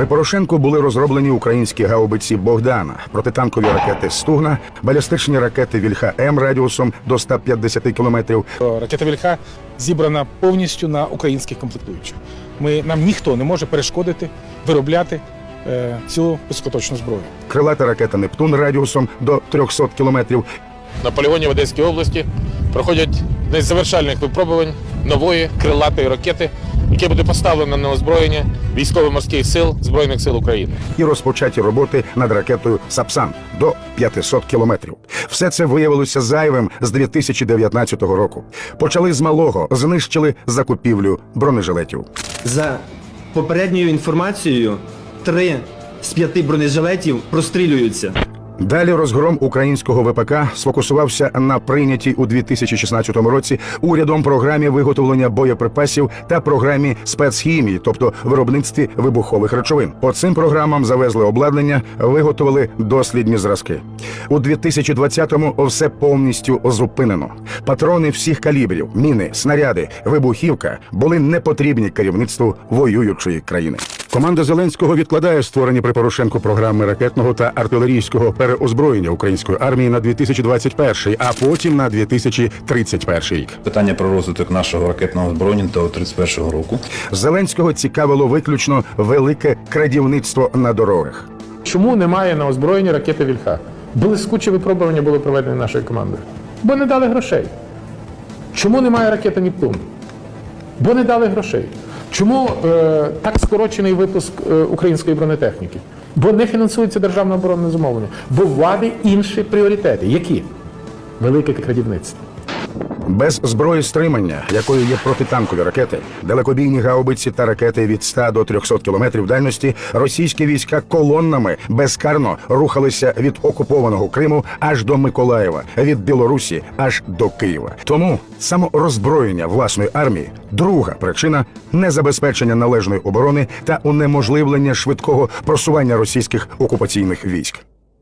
При Порошенку були розроблені українські гаубиці Богдана, протитанкові ракети Стугна, балістичні ракети Вільха М радіусом до 150 кілометрів, Ракета Вільха зібрана повністю на українських комплектуючих. Ми, нам ніхто не може перешкодити виробляти е, цю високоточну зброю. крилата ракета Нептун радіусом до 300 кілометрів На полігоні в Одеській області проходять десь завершальних випробувань нової крилатої ракети, яке буде поставлено на озброєння військово-морських сил Збройних сил України. і розпочаті роботи над ракетою Сапсан до 500 кілометрів. Все це виявилося зайвим з 2019 року. Почали з малого, знищили закупівлю бронежилетів. За попередньою інформацією, три з п'яти бронежилетів прострілюються. Далі розгром українського ВПК сфокусувався на прийнятій у 2016 році урядом програмі виготовлення боєприпасів та програмі спецхімії, тобто виробництві вибухових речовин. По цим програмам завезли обладнання, виготовили дослідні зразки. У 2020-му все повністю зупинено. Патрони всіх калібрів, міни, снаряди, вибухівка були непотрібні керівництву воюючої країни. Команда Зеленського відкладає створені при Порошенку програми ракетного та артилерійського переозброєння української армії на 2021, а потім на 2031 рік. Питання про розвиток нашого ракетного озброєння до 31 року. Зеленського цікавило виключно велике крадівництво на дорогах. Чому немає на озброєнні ракети Вільха? Блискучі випробування були проведені нашою командою. Бо не дали грошей. Чому немає ракети Нептун? Бо не дали грошей. Чому е, так скорочений випуск е, української бронетехніки? Бо не фінансується державне оборонне замовлення. Бо влади інші пріоритети. Які? Велике крадівництво. Без зброї стримання, якою є протитанкові ракети, далекобійні гаубиці та ракети від 100 до 300 кілометрів дальності, російські війська колоннами безкарно рухалися від окупованого Криму аж до Миколаєва, від Білорусі аж до Києва. Тому самороззброєння власної армії друга причина незабезпечення належної оборони та унеможливлення швидкого просування російських окупаційних військ.